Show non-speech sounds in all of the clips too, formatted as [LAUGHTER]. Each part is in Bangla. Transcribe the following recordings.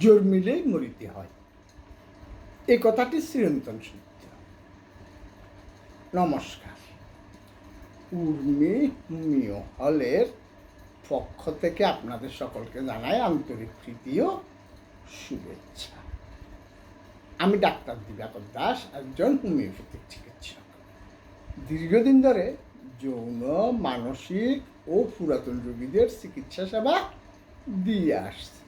জন্মিলেই মরিতে হয়। এই কথাটি চিরন্তন সত্য নমস্কার। উর্মি হোমিও হলের পক্ষ থেকে আপনাদের সকলকে জানাই আন্তরিক প্রীতি ও শুভেচ্ছা। আমি ডাক্তার দিবাকর দাস, একজন হোমিওপ্যাথিক চিকিৎসক। দীর্ঘদিন ধরে যৌন, মানসিক ও পুরাতন রোগীদের চিকিৎসা সেবা দিয়ে আসছি।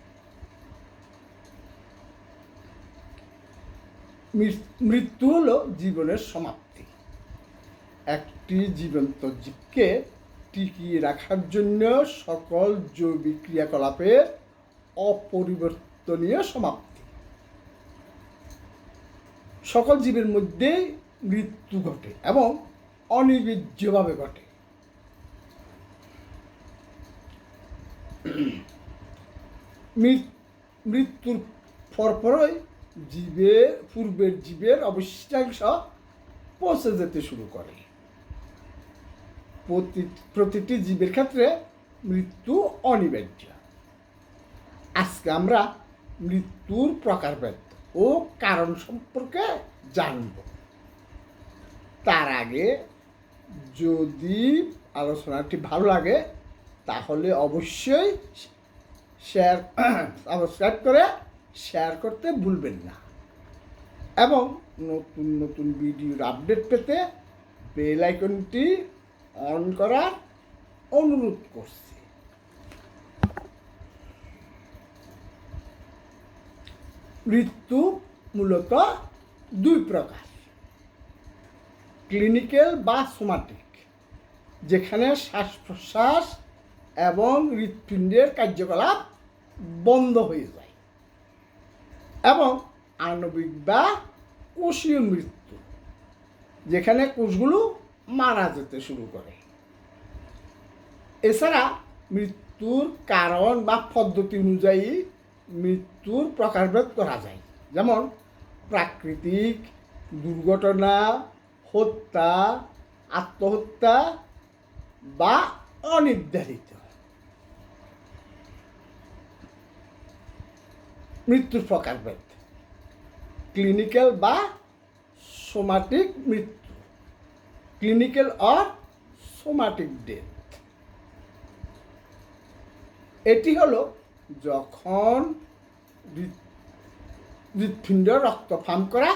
মৃত্যু হলো জীবনের সমাপ্তি। একটি জীবন্ত জীবকে টিকিয়ে রাখার জন্য সকল জৈবিক ক্রিয়াকলাপের অপরিবর্তনীয় সমাপ্তি। সকল জীবের মধ্যেই মৃত্যু ঘটে এবং অনিবার্যভাবে ঘটে। মৃত্যুর পরপরই জীবের পূর্বের জীবের অবশিষ্টাংশ পৌঁছে যেতে শুরু করে। প্রতি- প্রতিটি জীবের ক্ষেত্রে মৃত্যু অনিবার্য। আজকে আমরা মৃত্যুর প্রকারভেদ ও কারণ সম্পর্কে জানব। তার আগে যদি আলোচনাটি ভালো লাগে, তাহলে অবশ্যই শেয়ার সাবস্ক্রাইব [CLEARS THROAT] করে শেয়ার করতে ভুলবেন না। এবং নতুন নতুন ভিডিওর আপডেট পেতে বেল আইকনটি অন করার অনুরোধ করছি। মৃত্যু মূলত দুই প্রকার। ক্লিনিক্যাল বা সোমাটিক যেখানে শ্বাস প্রশ্বাস এবং হৃৎপিণ্ডের কার্যকলাপ বন্ধ হয়ে যায়। এবং আণবিক বা কোষীয় মৃত্যু, যেখানে কোষগুলো মারা যেতে শুরু করে। এছাড়া মৃত্যুর কারণ বা পদ্ধতি অনুযায়ী মৃত্যুর প্রকারভেদ করা যায়। যেমন প্রাকৃতিক দুর্ঘটনা, হত্যা, আত্মহত্যা বা অনির্ধারিত। মৃত্যুর প্রকারভেদ। ক্লিনিক্যাল বা সোমাটিক মৃত্যু ক্লিনিক্যাল অর সোমাটিক ডেথ এটি হলো যখন হৃৎ- হৃৎপিণ্ড রক্ত ফার্ম করা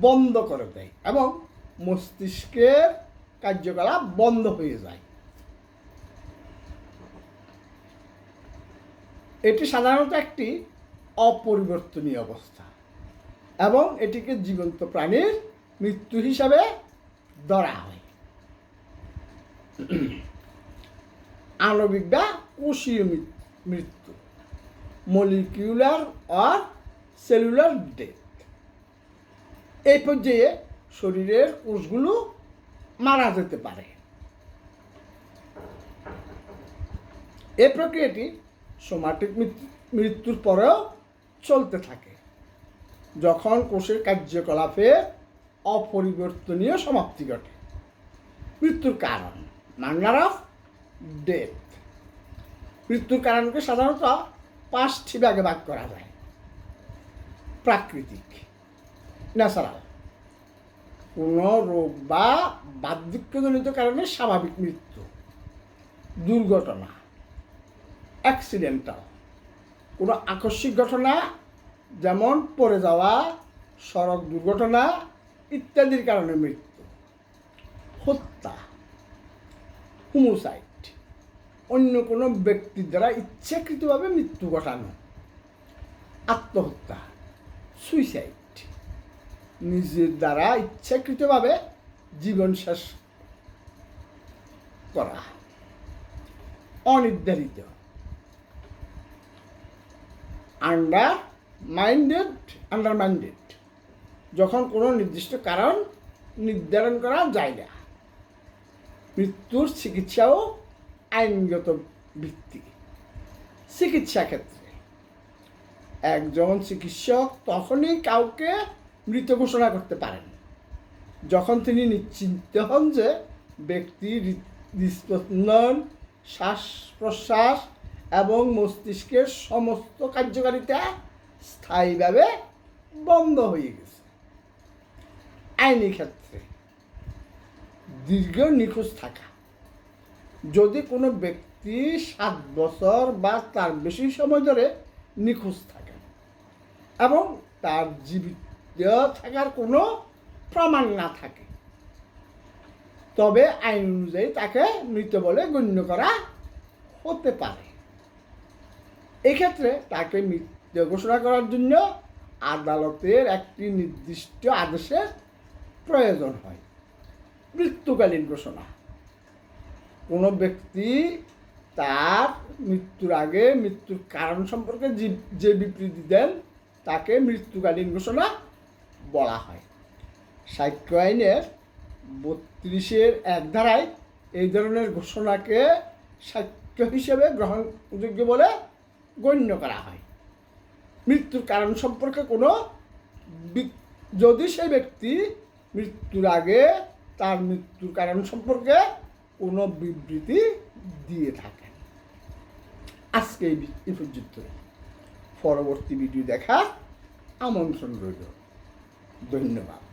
বন্ধ করে দেয় এবং মস্তিষ্কের কার্যকলাপ বন্ধ হয়ে যায়। এটি সাধারণত একটি অপরিবর্তনীয় অবস্থা। এবং এটিকে জীবন্ত প্রাণীর মৃত্যু হিসাবে ধরা হয়। আণবিক বা কোষীয় মৃত্যু। মলিকিউলার আর সেলুলার ডেথ। এই পর্যায়ে শরীরের কোষগুলো মারা যেতে পারে। এই প্রক্রিয়াটি সোমাটিক মৃত্যুর পরেও চলতে থাকে। যখন কোষের কার্যকলাপে অপরিবর্তনীয় সমাপ্তি ঘটে। মৃত্যুর কারণ মান্নার অফ ডেথ মৃত্যুর কারণকে সাধারণত পাঁচটি ভাগে ভাগ করা যায়। প্রাকৃতিক ন্যাচারাল কোনো রোগ বা বার্ধক্যজনিত কারণে স্বাভাবিক মৃত্যু। দুর্ঘটনা অ্যাক্সিডেন্টাল কোনো আকস্মিক ঘটনা যেমন পড়ে যাওয়া, সড়ক দুর্ঘটনা ইত্যাদির কারণে মৃত্যু, হত্যা হুমোসাইড অন্য কোনো ব্যক্তির দ্বারা ইচ্ছাকৃতভাবে মৃত্যু ঘটানো, আত্মহত্যা সুইসাইড নিজের দ্বারা ইচ্ছাকৃতভাবে জীবন শেষ করা, অনির্ধারিত। আন্ডার মাইন্ডেড আন্ডার মাইন্ডেড যখন কোনো নির্দিষ্ট কারণ নির্ধারণ করা যায় না, মৃত্যুর চিকিৎসাও আইনগত ভিত্তি। চিকিৎসা ক্ষেত্রে একজন চিকিৎসক তখনই কাউকে মৃত ঘোষণা করতে পারেন। যখন তিনি নিশ্চিন্ত হন যে ব্যক্তির হৃদ- হৃদস্পন্দন শ্বাস প্রশ্বাস এবং মস্তিষ্কের সমস্ত কার্যকারিতা স্থায়ীভাবে বন্ধ হয়ে গেছে। আইনি ক্ষেত্রে দীর্ঘ নিখোঁজ থাকা। যদি কোনো ব্যক্তি সাত বছর বা তার বেশি সময় ধরে নিখোঁজ থাকে এবং তার জীবিত থাকার কোনো প্রমাণ না থাকে, তবে আইন অনুযায়ী তাকে মৃত বলে গণ্য করা হতে পারে। এক্ষেত্রে তাকে মৃত ঘোষণা করার জন্য আদালতের একটি নির্দিষ্ট আদেশের প্রয়োজন হয়। মৃত্যুকালীন ঘোষণা। কোনো ব্যক্তি তার মৃত্যুর আগে মৃত্যুর কারণ সম্পর্কে যে বিবৃতি দেন, তাকে মৃত্যুকালীন ঘোষণা বলা হয়। সাক্ষ্য আইনের বত্রিশের এক ধারায় এই ধরনের ঘোষণাকে সাক্ষ্য হিসেবে গ্রহণযোগ্য বলে গণ্য করা হয়। মৃত্যুর কারণ সম্পর্কে কোনো যদি সেই ব্যক্তি মৃত্যুর আগে তার মৃত্যুর কারণ সম্পর্কে কোনো বিবৃতি দিয়ে থাকে আজকে এই পর্যন্ত। পরবর্তী ভিডিও দেখা আমন্ত্রণ রইল। ধন্যবাদ।